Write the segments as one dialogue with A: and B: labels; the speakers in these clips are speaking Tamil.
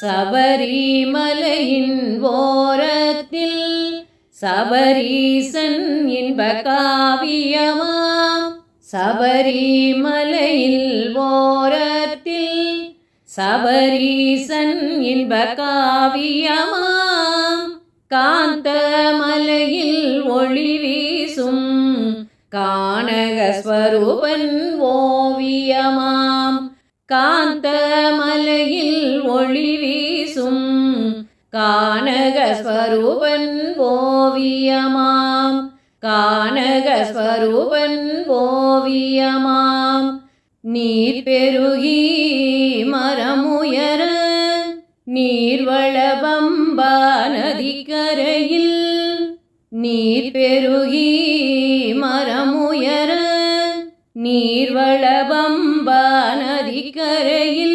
A: சபரிமலையின் ஓரத்தில் சபரீசன் இன்ப காவியமாம் சபரிமலையில் ஓரத்தில் சபரீசன் இன்ப காவியமாம் காந்தமலையில் ஒளி வீசும் கானகஸ்வரூபன் ஓவியமாம் காந்த மலையில் ஒளி வீசும் கானகஸ்வரூபன் ஓவியமாம். கானகஸ்வரூபன் ஓவியமாம். நீர் பெருகி மரமுயர நீர்வளபம்பா நதிக்கரையில் நீர் பெருகி மரமுயர நீர்வளபம்பா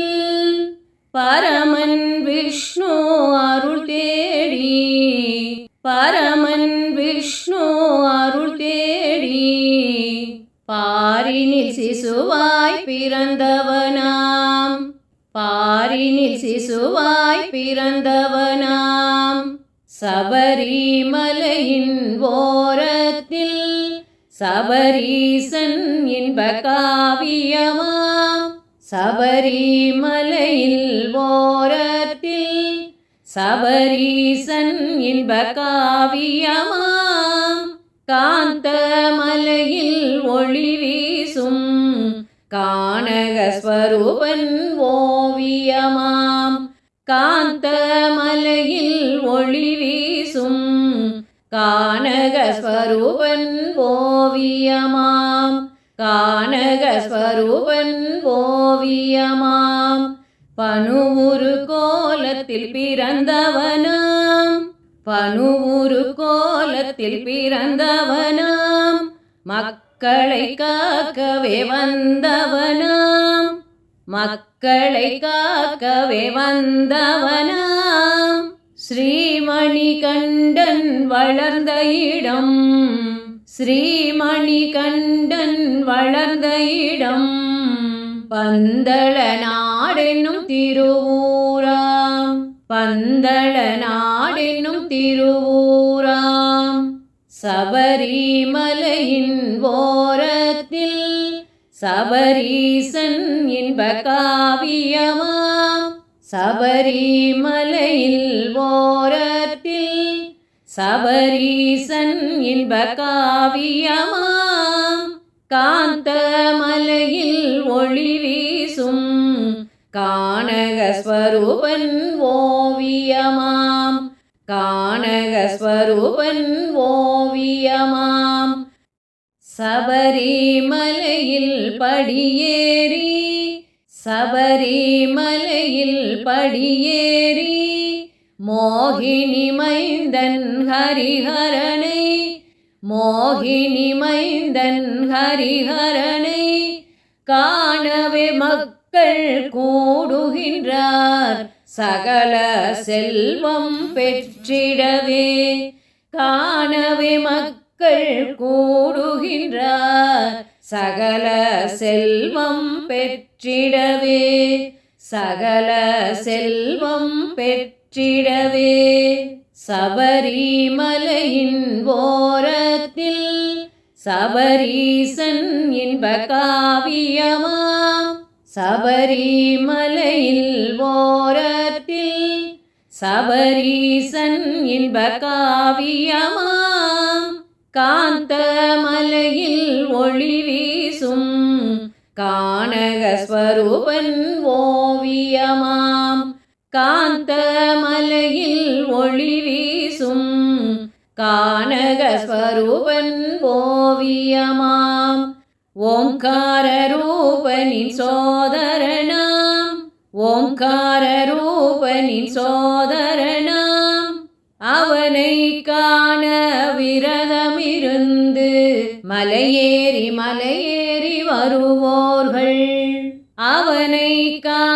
A: நதிக்கரையில் பரமன் விஷ்ணு அருள் தேடி. பரமன் விஷ்ணு அருள் தேடி. பாரினில் சிசுவாய் பிறந்தவனாம். பாரினில் சிசுவாய் பிறந்தவனாம். சபரிமலையின் ஓரத்தில் சபரீசன் இன்ப காவியமாம். சபரிமலையில் ஓரத்தில் சபரீசன் இன்ப காவியமாம். காந்தமலையில் ஒளி வீசும் கானகஸ்வரூபன் ஓவியமாம். காந்தமலையில் ஒளி வீசும் கானகஸ்வரூபன் ஓவியமாம். கானகஸ்வரூபன் பிரியமாம். பனுவுரு கோலத்தில் பிறந்தவனாம். பனுவுரு கோலத்தில் பிறந்தவனாம். மக்களை காக்கவே வந்தவனாம். மக்களை காக்கவே வந்தவனாம். ஸ்ரீமணி கண்டன் வளர்ந்த இடம். ஸ்ரீமணி கண்டன் வளர்ந்த இடம். பந்தள நாடென்னும் திருவூராம். பந்தள நாடென்னும் திருவூராம். சபரிமலையின் ஓரத்தில் சபரீசன் இன்ப காவியமாம். சபரிமலையில் ஓரத்தில் சபரீசன் இன்ப காவியமாம். காந்தமலையில் ஒளி வீசும் கானகஸ்வரூபன் ஓவியமாம். கானகஸ்வரூபன் ஓவியமாம். சபரிமலையில் படியேறி சபரிமலையில் படியேறி மோகினி மைந்தன் ஹரிஹரனை மோகினி மைந்தன் ஹரிஹரனை காணவே மக்கள் கூடுகின்றார். சகல செல்வம் பெற்றிடவே காணவே மக்கள் கூடுகின்றார். சகல செல்வம் பெற்றிடவே சகல செல்வம் பெற்றிடவே சபரிமலையின் ஓரத்தில் சபரீசன் இன்ப காவியமாம் சபரிமலையில் ஓரத்தில் சபரீசன் இன்ப காவியமாம் காந்தமலையில் ஒளி வீசும் கானகஸ்வரூபன் ஓவியமாம். காந்தமலையில் ஒளி கானகஸ்வரூபன் ஓவியமாம் ஓங்காரரூபனின் சோதரனாம். ஓங்காரரூபனின் சோதரனாம். அவனை காண விரதமிருந்து மலையேறி மலையேறி வருவோர்கள். அவனை காண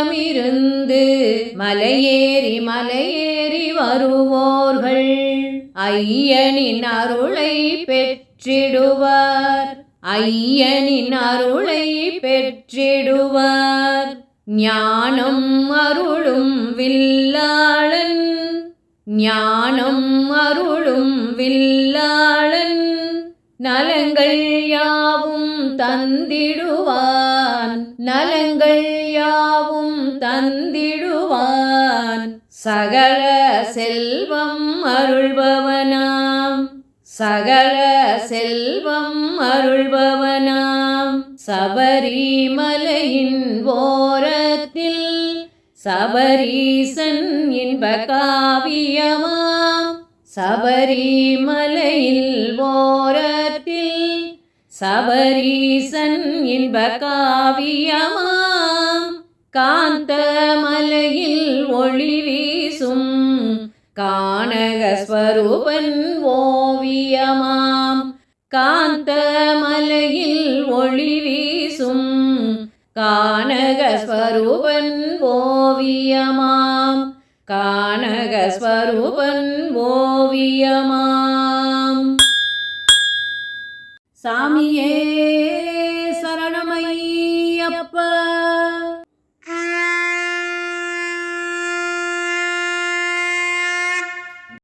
A: விரதமிருந்து மலையேறி மலையேறி வருவோர்கள். ஐயனின் அருளை பெற்றிடுவார். ஐயனின் அருளை பெற்றிடுவார். ஞானம் அருளும் வில்லாளன். ஞானம் அருளும் வில்லா நலங்கள் யாவும் தந்திடுவான். நலங்கள் யாவும் தந்திடுவான். சகல செல்வம் அருள்பவனாம். சகல செல்வம் அருள்பவனாம். சபரிமலையின் ஓரத்தில் சபரீசன் இன்ப காவியமா சபரிமலையில் ஓரத்தில் சபரீசன் இன்ப காவியமாம். காந்தமலையில் ஒளி வீசும் கானகஸ்வரூபன் ஓவியமாம். காந்தமலையில் ஒளி வீசும் கானகஸ்வரூபன் ஓவியமாம். கானகஸ்வரூபன் ஓவியமாம். சாமியே சரணமையப்பா.